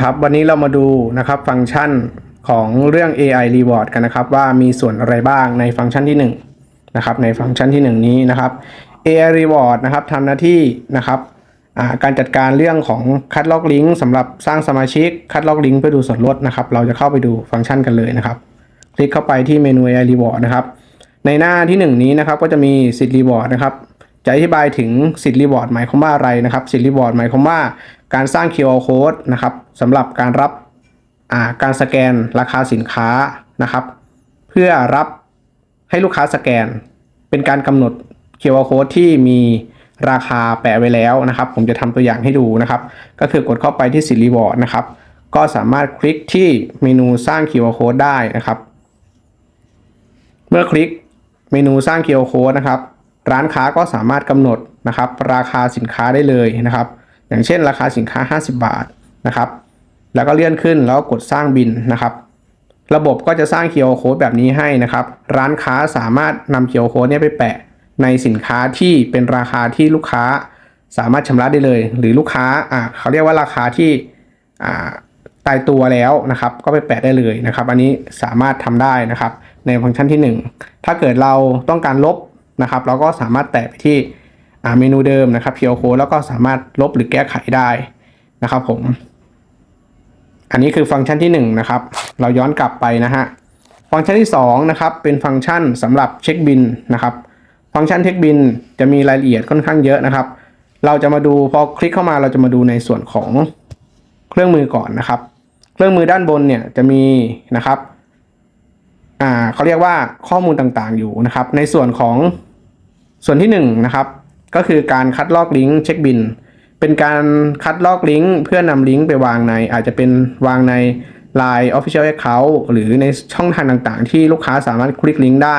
ครับวันนี้เรามาดูนะครับฟังก์ชันของเรื่อง AI Reward กันนะครับ ว่ามีส่วนอะไรบ้างในฟังก์ชันที่1นะครับในฟังก์ชันที่ 1 นี้นะครับ AI Reward นะครับทำหน้าที่นะครับการจัดการเรื่องของคัดลอกลิงก์สำหรับสร้างสมาชิกคัดลอกลิงก์เพื่อดูส่วนลดนะครับ เราจะเข้าไปดูฟังก์ชันกันเลยนะครับ คลิกเข้าไปที่เมนู AI Reward นะครับ ในหน้าที่ 1 นี้นะครับก็จะมีสิทธิ์ Reward นะครับจะอธิบายถึงสิทธิ์ Reward หมายความว่าอะไรนะครับสิทธิ์ Reward หมายความว่า การสร้าง QR Code นะครับสำหรับการรับาการสแกนราคาสินค้านะครับ เพื่อรับให้ลูกค้าสแกน เป็นการกำหนด QR Code ที่มีราคาแปะไว้แล้วนะครับ ผมจะทำตัวอย่างให้ดูนะครับ ก็คือกดเข้าไปที่สิทธิ์ Reward นะครับ ก็สามารถคลิกที่เมนูสร้าง QR Code ได้นะครับ เมื่อคลิกเมนูสร้าง QR Code นะครับ ร้านค้าก็สามารถกำหนดนะครับ ราคาสินค้าได้เลยนะครับ อย่างเช่น ราคาสินค้า 50 บาทนะครับ แล้วก็เลื่อนขึ้นแล้วกดสร้างบินนะครับ ระบบก็จะสร้าง QR Code แบบนี้ให้นะครับ ร้านค้าสามารถนำ QR Code เนี่ยไปแปะในสินค้าที่เป็นราคาที่ลูกค้าสามารถชำระได้เลย หรือลูกค้าอ่าเขาเรียกว่าราคาที่อ่าตายตัวแล้วนะครับ ก็ไปแปะได้เลยนะครับ อันนี้สามารถทำได้นะครับ ในฟังก์ชันที่ 1 ถ้าเกิดเราต้องการลบนะครับ เราก็สามารถแตะไปที่ เมนูเดิมนะครับ QR Code แล้วก็สามารถลบหรือแก้ไขได้นะครับผม อันนี้คือฟังก์ชันที่1นะครับ เราย้อนกลับไปนะฮะ ฟังก์ชันที่2นะครับ เป็นฟังก์ชันสำหรับเช็คบินนะครับ ฟังก์ชันเช็คบินจะมีรายละเอียดค่อนข้างเยอะนะครับ เราจะมาดูพอคลิกเข้ามาเราจะมาดูในส่วนของเครื่องมือก่อนนะครับ เครื่องมือด้านบนเนี่ยจะมีนะครับอ่าเขาเรียกว่าข้อมูลต่างๆอยู่นะครับ ในส่วนของส่วนที่1นงนะครับ ก็คือการคัดลอกลิงก์เช็คบิน เป็นการคัดลอกลิงก์เพื่อนำลิงก์ไปวางใน อาจจะเป็นวางใน Line Official Account หรือในช่องทางต่างๆ ที่ลูกค้าสามารถคลิกลิงก์ได้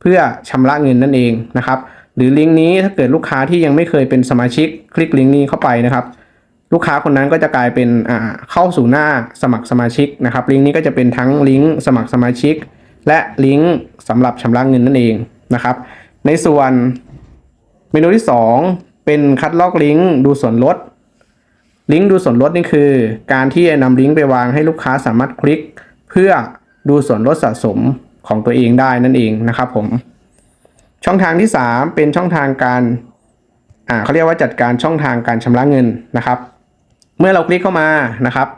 เพื่อชำระเงินนั่นเองนะครับหรือลิงก์นี้ถ้าเกิดลูกค้าที่ยังไม่เคยเป็นสมาชิกคลิกลิงก์นี้เข้าไปนะครับ ลูกค้าคนนั้นก็จะกลายเป็นเข้าสู่หน้าสมัครสมาชิกนะครับ ลิงก์นี้ก็จะเป็นทั้งลิงก์สมัครสมาชิก และลิงก์สำหรับชำระเงินนั่นเองนะครับ ในส่วน มนูที่ 2 เป็นคัดลอกลิงก์ดูส่วนลด ลิงก์ดูส่วนลดนี่คือ การที่จะนำลิงก์ไปวางให้ลูกค้าสามารถคลิก เพื่อดูส่วนลดสะสมของตัวเองได้นั่นเองนะครับผม ช่องทางที่ 3 เป็นช่องทางการอ่าเขาเรียกว่าจัดการช่องทางการชำระเงินนะครับ เมื่อเราคลิกเข้ามานะครับ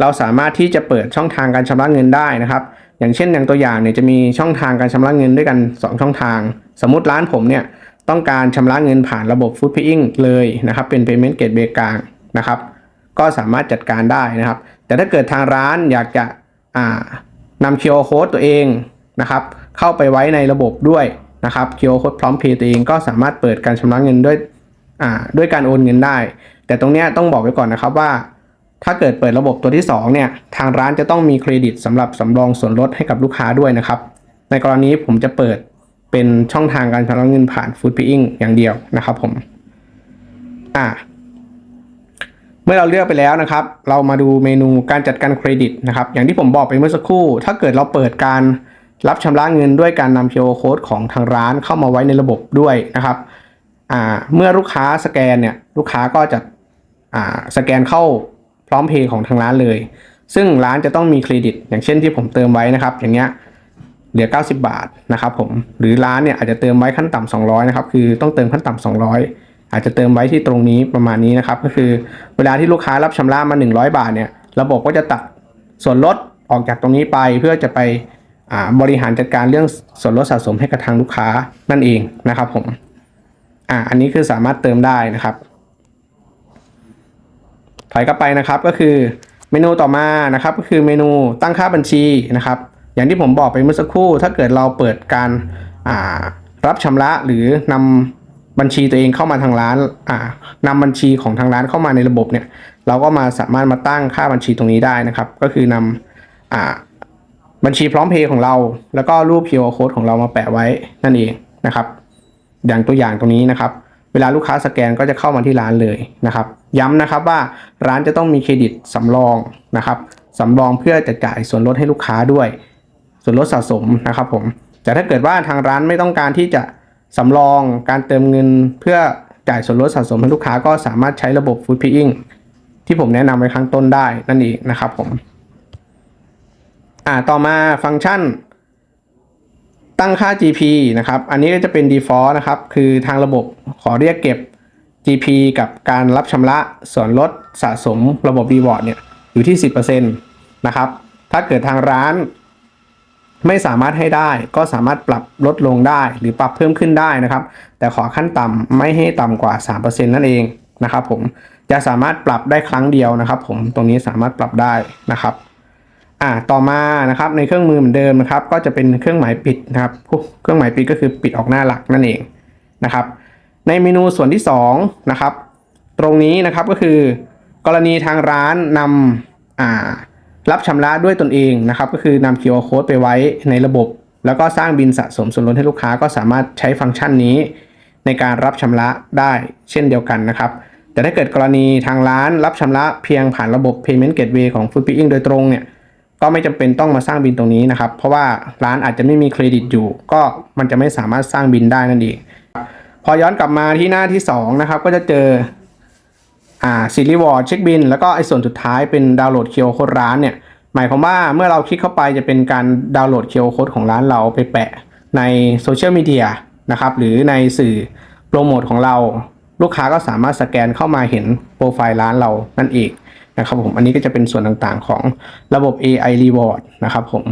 เราสามารถที่จะเปิดช่องทางการชำระเงินได้นะครับ อย่างเช่นอย่างตัวอย่างเนี่ยจะมีช่องทางการชำระเงินด้วยกัน 2 ช่องทาง สมมุติร้านผมเนี่ย ต้องการชำระเงินผ่านระบบ Food Paying เลยนะครับ เป็น Payment Gateway กลางนะครับ ก็สามารถจัดการได้นะครับ แต่ถ้าเกิดทางร้านอยากจะนำ QR Code ตัวเองนะครับ เข้าไปไว้ในระบบด้วยนะครับ QR Code พร้อมเพย์ตัวเองก็สามารถเปิดการชำระเงินด้วยด้วยการโอนเงินได้ แต่ตรงนี้ต้องบอกไว้ก่อนนะครับว่า ถ้าเกิดเปิดระบบตัวที่2เนี่ยทางร้านจะต้องมีเครดิตสำหรับสำรองส่วนลดให้กับลูกค้าด้วยนะครับ ในกรณีผมจะเปิด เป็นช่องทางการชำระเงินผ่าน Food Paying อย่างเดียวนะครับผมอ่าเมื่อเราเลือกไปแล้วนะครับ เรามาดูเมนูการจัดการเครดิตนะครับ อย่างที่ผมบอกไปเมื่อสักครู่ ถ้าเกิดเราเปิดการรับชำระเงินด้วยการนำ QR Code ของทางร้านเข้ามาไว้ในระบบด้วยนะครับอ่าเมื่อลูกค้าสแกนเนี่ยลูกค้าก็จะอ่าสแกนเข้าพร้อมเพย์ของทางร้านเลย ซึ่งร้านจะต้องมีเครดิต อย่างเช่นที่ผมเติมไว้นะครับ อย่างเงี้ย เหลือ 90 บาทนะครับผมหรือร้านเนี่ยอาจจะเติมไว้ขั้นต่ำ200นะครับคือต้องเติมขั้นต่ำ200 อาจจะเติมไว้ที่ตรงนี้ประมาณนี้นะครับก็คือเวลาที่ลูกค้ารับชำระมา 100 บาทเนี่ยระบบก็จะตัดส่วนลดออกจากตรงนี้ไปเพื่อจะไปบริหารจัดการเรื่องส่วนลดสะสมให้กับทางลูกค้านั่นเองนะครับผมอ่าอันนี้คือสามารถเติมได้นะครับ ถอยกลับไปนะครับก็คือเมนูต่อมานะครับก็คือเมนูตั้งค่าบัญชีนะครับ อย่างที่ผมบอกไปเมื่อสักครู่ ถ้าเกิดเราเปิดการรับชำระหรือนำบัญชีตัวเองเข้ามาทางร้านอ่านำบัญชีของทางร้านเข้ามาในระบบเนี่ย เราก็มาสามารถมาตั้งค่าบัญชีตรงนี้ได้นะครับ ก็คือนำอ่าบัญชีพร้อมเพย์ของเรา แล้วก็รูป QR code ของเรามาแปะไว้นั่นเองนะครับ อย่างตัวอย่างตรงนี้นะครับ เวลาลูกค้าสแกนก็จะเข้ามาที่ร้านเลยนะครับ ย้ำนะครับว่าร้านจะต้องมีเครดิตสำรองนะครับสำรองเพื่อจะจ่ายส่วนลดให้ลูกค้าด้วย ส่วนลดสะสมนะครับผม แต่ถ้าเกิดว่าทางร้านไม่ต้องการที่จะสำรองการเติมเงินเพื่อจ่ายส่วนลดสะสมให้ลูกค้าก็สามารถใช้ระบบ Food Paying ที่ผมแนะนำไว้ข้างต้นได้นั่นเองนะครับผม อ่าต่อมาฟังก์ชัน ตั้งค่า GP นะครับ อันนี้ก็จะเป็น default นะครับ คือทางระบบขอเรียกเก็บ GP กับการรับชำระส่วนลดสะสมระบบ reward เนี่ยอยู่ที่ 10%นะครับ ถ้าเกิดทางร้าน ไม่สามารถให้ได้ก็สามารถปรับลดลงได้หรือปรับเพิ่มขึ้นได้นะครับ แต่ขอขั้นต่ำไม่ให้ต่ำกว่า 3%นั่นเองนะครับผมจะสามารถปรับได้ครั้งเดียวนะครับ ผมตรงนี้สามารถปรับได้นะครับอ่าต่อมานะครับในเครื่องมือเหมือนเดิมนะครับ ก็จะเป็นเครื่องหมายปิดนะครับเครื่องหมายปิดก็คือปิดออกหน้าหลักนั่นเองนะครับ ในเมนูส่วนที่2นะครับ ตรงนี้นะครับก็คือ กรณีทางร้านนำอ่า รับชำระด้วยตนเองนะครับ ก็คือนำ QR code ไปไว้ในระบบ แล้วก็สร้างบินสะสมส่วนลดให้ลูกค้าก็สามารถใช้ฟังก์ชันนี้ ในการรับชำระได้เช่นเดียวกันนะครับ แต่ถ้าเกิดกรณีทางร้านรับชำระเพียงผ่านระบบ Payment Gateway ของ Food Picking โดยตรงเนี่ยก็ไม่จำเป็นต้องมาสร้างบินตรงนี้นะครับ เพราะว่าร้านอาจจะไม่มีเครดิตอยู่ ก็มันจะไม่สามารถสร้างบินได้นั่นเอง พอย้อนกลับมาที่หน้าที่2นะครับก็จะเจอ อ่าซีรีวอร์ดเช็คบินแล้วก็ไอ้ส่วนสุดท้ายเป็นดาวน์โหลดเคียวโค้ดร้านเนี่ยหมายความว่าเมื่อเราคลิกเข้าไปจะเป็นการดาวน์โหลดเคียวโค้ดของร้านเราไปแปะในโซเชียลมีเดียนะครับหรือในสื่อโปรโมทของเรา ลูกค้าก็สามารถสแกนเข้ามาเห็นโปรไฟล์ร้านเรานั่นเองนะครับผมอันนี้ก็จะเป็นส่วนต่างๆของระบบ AI Reward นะครับผม